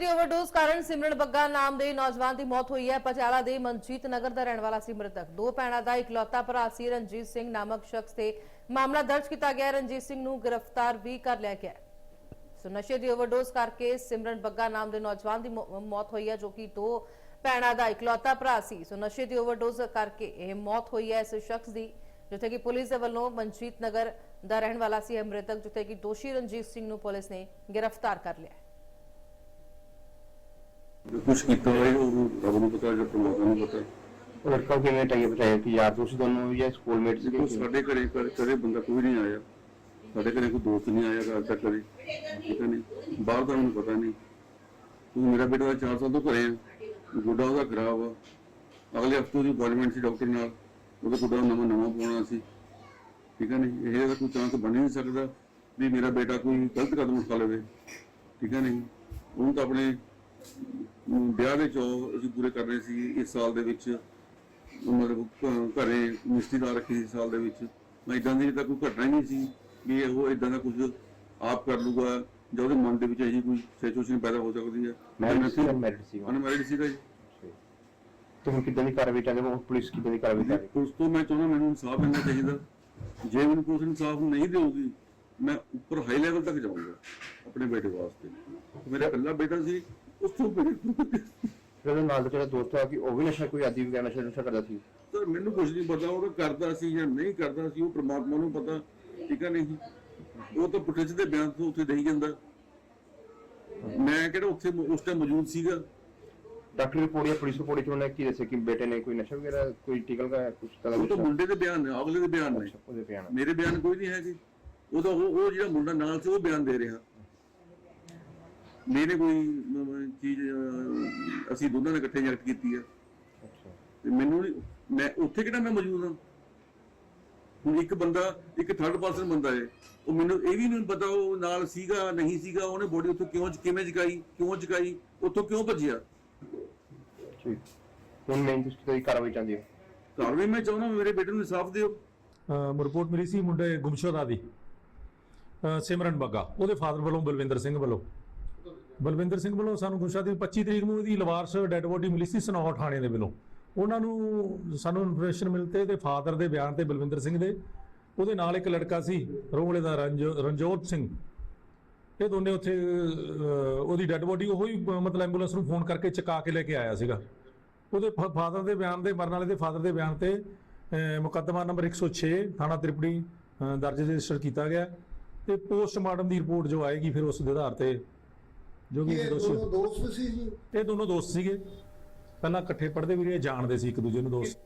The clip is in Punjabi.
ਦੀ ਓਵਰਡੋਜ਼ ਕਾਰਨ ਸਿਮਰਨ ਬੱਗਾ ਨਾਮ ਦੇ ਨੌਜਵਾਨ ਦੀ ਮੌਤ ਹੋਈ ਹੈ। ਪਟਿਆਲਾ ਦੇ ਮਨਜੀਤ ਨਗਰ ਦਾ ਰਹਿਣ ਵਾਲਾ ਸੀ ਮ੍ਰਿਤਕ। ਦੋ ਭੈਣਾਂ ਦਾ ਇਕਲੌਤਾ ਭਰਾ ਸੀ ਰਣਜੀਤ ਸਿੰਘ ਨਾਮਕ ਸ਼ਖਸ ਤੇ ਮਾਮਲਾ ਦਰਜ ਕੀਤਾ ਗਿਆ। ਰਣਜੀਤ ਸਿੰਘ ਨੂੰ ਗ੍ਰਿਫਤਾਰ ਵੀ ਕਰ ਲਿਆ ਗਿਆ ਸੋ ਨਸ਼ੇ ਦੀ ਓਵਰਡੋਜ਼ ਕਰਕੇ ਸਿਮਰਨ ਬੱਗਾ ਨਾਮ ਦੇ ਨੌਜਵਾਨ ਦੀ ਮੌਤ ਹੋਈ ਹੈ, ਜੋ ਕਿ ਦੋ ਭੈਣਾਂ ਦਾ ਇਕਲੌਤਾ ਭਰਾ ਸੀ। ਸੋ ਨਸ਼ੇ ਦੀ ਓਵਰਡੋਜ਼ ਕਰਕੇ ਇਹ ਮੌਤ ਹੋਈ ਹੈ ਇਸ ਸ਼ਖਸ ਦੀ, ਜਿੱਥੇ ਕਿ ਪੁਲਿਸ ਦੇ ਵੱਲੋਂ ਮਨਜੀਤ ਨਗਰ ਦਾ ਰਹਿਣ ਵਾਲਾ ਸੀ ਇਹ ਮ੍ਰਿਤਕ, ਜਿੱਥੇ ਕਿ ਦੋਸ਼ੀ ਰਣਜੀਤ ਸਿੰਘ ਨੂੰ ਪੁਲਿਸ ਨੇ ਗ੍ਰਿਫਤਾਰ ਕਰ ਲਿਆ ਹੈ। ਜੋ ਕੁਛ ਕੀਤਾ ਹੋਇਆ ਉਹ ਰੱਬ ਨੂੰ ਪਤਾ ਜਾਂ ਪਰਮਾਤਮਾ ਨੂੰ ਪਤਾ। ਉਹ ਲੜਕਾ ਕਿਵੇਂ ਟਾਈਏ ਬਤਾਇਆ ਕਿ ਯਾਰ ਦੋਸਤ ਦੋਨੋਂ ਵੀ ਜਾਂ ਸਕੂਲਮੇਟ ਦੇਖੋ ਸਾਡੇ ਘਰੇ ਘਰੇ ਘਰੇ ਬੰਦਾ ਕੋਈ ਨਹੀਂ ਆਇਆ। ਸਾਡੇ ਘਰੇ ਕੋਈ ਦੋਸਤ ਨਹੀਂ ਆਇਆ ਘਰ ਤੱਕ ਕਦੇ। ਠੀਕ ਹੈ ਨਹੀਂ? ਬਾਹਰ ਦਾ ਮੈਨੂੰ ਪਤਾ ਨਹੀਂ। ਕਿਉਂਕਿ ਮੇਰਾ ਬੇਟਾ 4 ਸਾਲ ਤੋਂ ਘਰੇ ਆ। ਗੁੱਡਾ ਉਹਦਾ ਖਰਾਬ ਆ। ਅਗਲੇ ਹਫ਼ਤੇ ਉਹਦੀ ਅਪਾਇੰਟਮੈਂਟ ਸੀ ਡਾਕਟਰ ਨਾਲ। ਉਹਦਾ ਗੁੱਡਾ ਨਵਾਂ ਨਵਾਂ ਪਾਉਣਾ ਸੀ। ਠੀਕ ਹੈ ਨਹੀਂ? ਇਹ ਤਾਂ ਕੋਈ ਚਾਂਸ ਬਣ ਹੀ ਨਹੀਂ ਸਕਦਾ ਵੀ ਮੇਰਾ ਬੇਟਾ ਕੋਈ ਗਲਤ ਕਦਮ ਉਠਾ ਲਵੇ। ਠੀਕ ਹੈ ਨਹੀਂ? ਉਹਨੂੰ ਤਾਂ ਆਪਣੇ ਵਿਆਹ ਦੇ ਚੌ ਅਸੀਂ ਪੂਰੇ ਕਰ ਰਹੇ ਸੀ ਇਸ ਸਾਲ ਦੇ ਵਿੱਚ। ਮਤਲਬ ਘਰੇ ਰਿਸ਼ਤੇਦਾਰ ਰੱਖੀ ਸੀ ਸਾਲ ਦੇ ਵਿੱਚ। ਮੈਂ ਇਦਾਂ ਦੀ ਤਾਂ ਕੋਈ ਘਟਨਾ ਨਹੀਂ ਸੀ ਵੀ ਉਹ ਇਦਾਂ ਦਾ ਕੁਝ ਆਪ ਕਰ ਲੂਗਾ ਜਾਂ ਉਹਦੇ ਮਨ ਦੇ ਵਿੱਚ ਇਹੀ ਕੋਈ ਸਿਚੁਏਸ਼ਨ ਪੈਦਾ ਹੋ ਸਕਦੀ ਹੈ। ਮੈਰਿਡ ਸੀ ਮੈਰਿਡ ਸੀ ਅਨਮੈਰਿਡ ਸੀਗਾ ਜੀ। ਤੇ ਹੁਣ ਕਿੱਦਾਂ ਦੀ ਕਾਰਵਾਈ ਚਾਹੁੰਦੇ ਹੋ? ਪੁਲਿਸ ਕਿੱਦਾਂ ਦੀ ਕਾਰਵਾਈ ਕਰ ਰਹੀ ਉਸ ਤੋਂ ਮੈਂ ਚਾਹੁੰਦਾ ਮੈਨੂੰ ਇਨਸਾਫ ਮਿਲਣਾ ਚਾਹੀਦਾ। ਜੇ ਮੈਨੂੰ ਪੁਲਿਸ ਇਨਸਾਫ ਨਹੀਂ ਦੇਊਗੀ ਮੈਂ ਉੱਪਰ ਹਾਈ ਲੈਵਲ ਤੱਕ ਜਾਊਂਗਾ ਆਪਣੇ ਬੇਟੇ ਵਾਸਤੇ। ਮੇਰਾ ਇਕੱਲਾ ਬੇਟਾ ਸੀ ਉਸ ਤੋਂ ਮੇਰੇ ਫਿਰ ਉਹਦੇ ਨਾਲ ਦਾ ਜਿਹੜਾ ਦੋਸਤ ਆ ਕਿ ਉਹ ਵੀ ਨਸ਼ਾ ਕੋਈ ਆਦੀ ਵਗੈਰਾ ਨਸ਼ਾ ਨਸ਼ਾ ਕਰਦਾ ਸੀ? ਸਰ ਮੈਨੂੰ ਕੁਝ ਨਹੀਂ ਪਤਾ ਉਹ ਕਰਦਾ ਸੀ ਜਾਂ ਨਹੀਂ ਕਰਦਾ ਸੀ ਉਹ ਪ੍ਰਮਾਤਮਾ ਨੂੰ ਪਤਾ ਠੀਕ ਹੈ ਨਹੀਂ? ਉਹ ਤਾਂ ਪੁੱਠੇ ਦੇ ਬਿਆਨ ਤੋਂ ਉੱਥੇ ਦੇਈ ਜਾਂਦਾ। ਮੈਂ ਕਿਹੜਾ ਉੱਥੇ ਉਸ ਟਾਈਮ ਮੌਜੂਦ ਸੀਗਾ। ਡਾਕਟਰ ਰਿਪੋਰਟ ਜਾਂ ਪੁਲਿਸ ਰਿਪੋਰਟ ਉਹਨੇ ਕੀ ਦੱਸਿਆ ਕਿ ਬੇਟੇ ਨੇ ਕੋਈ ਨਸ਼ਾ ਵਗੈਰਾ ਕੋਈ ਟੀਕਲ ਦਾ ਕੁਝ ਤਰ੍ਹਾਂ ਉਹ ਤਾਂ ਦਾ ਮੁੰਡੇ ਦੇ ਬਿਆਨ ਨੇ ਅਗਲੇ ਦੇ ਬਿਆਨ ਨੇ। ਉਹਦੇ ਬਿਆਨ ਮੇਰੇ ਬਿਆਨ ਕੋਈ ਨਹੀਂ ਹੈਗੇ। ਉਹ ਤਾਂ ਉਹ ਜਿਹੜਾ ਮੁੰਡਾ ਨਾਲ ਸੀ ਉਹ ਬਿਆਨ ਦੇ ਰਿਹਾ। ਮੈਨੇ ਕੋਈ ਅਮ, ਚੀਜ਼ ਅਸੀਂ ਦੋਨਾਂ ਨੇ ਇਕੱਠੇ ਐਕਟ ਕੀਤੀ ਆ। ਅੱਛਾ। ਤੇ ਮੈਨੂੰ ਮੈਂ ਉੱਥੇ ਕਿਹੜਾ ਮੈਂ ਮੌਜੂਦ ਹਾਂ? ਹੁਣ ਇੱਕ ਬੰਦਾ ਇੱਕ ਥਰਡ ਪਰਸਨ ਬੰਦਾ ਹੈ। ਉਹ ਮੈਨੂੰ ਇਹ ਵੀ ਨਹੀਂ ਪਤਾ ਉਹ ਨਾਲ ਸੀਗਾ ਨਹੀਂ ਸੀਗਾ ਉਹਨੇ ਬੋਡੀ ਉੱਥੋਂ ਕਿਉਂ ਕਿਵੇਂ ਜਗਾਈ ਕਿਉਂ ਜਗਾਈ ਉੱਥੋਂ ਕਿਉਂ ਭੱਜਿਆ? ਠੀਕ ਹੁਣ ਮੇਨ ਤੁਸੀਂ ਦੀ ਕਾਰਵਾਈ ਚਾਹੁੰਦੇ ਹੋ? ਘਰ ਵੀ ਮੈਂ ਚਾਹੁੰਦਾ ਮੇਰੇ ਬੇਟੇ ਨੂੰ ਇਨਸਾਫ ਦਿਓ। ਅ, ਰਿਪੋਰਟ ਮਿਲੀ ਸੀ ਮੁੰਡੇ ਗੁੰਮਸ਼ੁਦਾ ਦੀ ਸਿਮਰਨ ਬੱਗਾ ਉਹਦੇ ਫਾਦਰ ਵੱਲੋਂ ਬਲਵਿੰਦਰ ਸਿੰਘ ਵੱਲੋਂ। ਬਲਵਿੰਦਰ ਸਿੰਘ ਵੱਲੋਂ ਸਾਨੂੰ ਗੁੱਸਾ ਦੀ 25 ਤਰੀਕ ਨੂੰ ਇਹਦੀ ਲਵਾਰਸ ਡੈੱਡ ਬੋਡੀ ਮਿਲੀ ਸੀ ਸਨੌਰ ਥਾਣੇ ਦੇ ਵੱਲੋਂ। ਉਹਨਾਂ ਨੂੰ ਸਾਨੂੰ ਇਨਫੋਰਮੇਸ਼ਨ ਮਿਲਤੇ ਤੇ ਫਾਦਰ ਦੇ ਬਿਆਨ ਤੇ ਬਲਵਿੰਦਰ ਸਿੰਘ ਦੇ। ਉਹਦੇ ਨਾਲ ਇੱਕ ਲੜਕਾ ਸੀ ਰੋਲੇ ਦਾ ਰੰਜ, ਰਣਜੋਤ ਸਿੰਘ। ਇਹ ਦੋਨੇ ਉੱਥੇ ਉਹਦੀ ਡੈੱਡ ਬੋਡੀ ਉਹ ਹੀ ਮਤਲਬ ਐਂਬੂਲੈਂਸ ਨੂੰ ਫੋਨ ਕਰਕੇ ਚੁਕਾ ਕੇ ਲੈ ਕੇ ਆਇਆ ਸੀਗਾ। ਉਹਦੇ ਫਾਦਰ ਦੇ ਬਿਆਨ ਦੇ ਮਰਨ ਵਾਲੇ ਦੇ ਫਾਦਰ ਦੇ ਬਿਆਨ ਤੇ ਮੁਕੱਦਮਾ ਨੰਬਰ 106 ਥਾਣਾ ਤ੍ਰਿਪੜੀ ਦਰਜ ਰਜਿਸਟਰ ਕੀਤਾ ਗਿਆ। ਤੇ ਪੋਸਟਮਾਰਟਮ ਦੀ ਰਿਪੋਰਟ ਜੋ ਆਏਗੀ ਫਿਰ ਉਸ ਦੇ ਆਧਾਰ ਤੇ ਜੋ ਵੀ ਇਹ ਦੋਸ਼ੀ ਦੋਸਤ ਸੀ ਜੀ। ਇਹ ਦੋਨੋਂ ਦੋਸਤ ਸੀਗੇ। ਪਹਿਲਾਂ ਇਕੱਠੇ ਪੜ੍ਹਦੇ ਵੀ ਰਹੇ ਜਾਣਦੇ ਸੀ ਇੱਕ ਦੂਜੇ ਨੂੰ ਦੋਸਤ।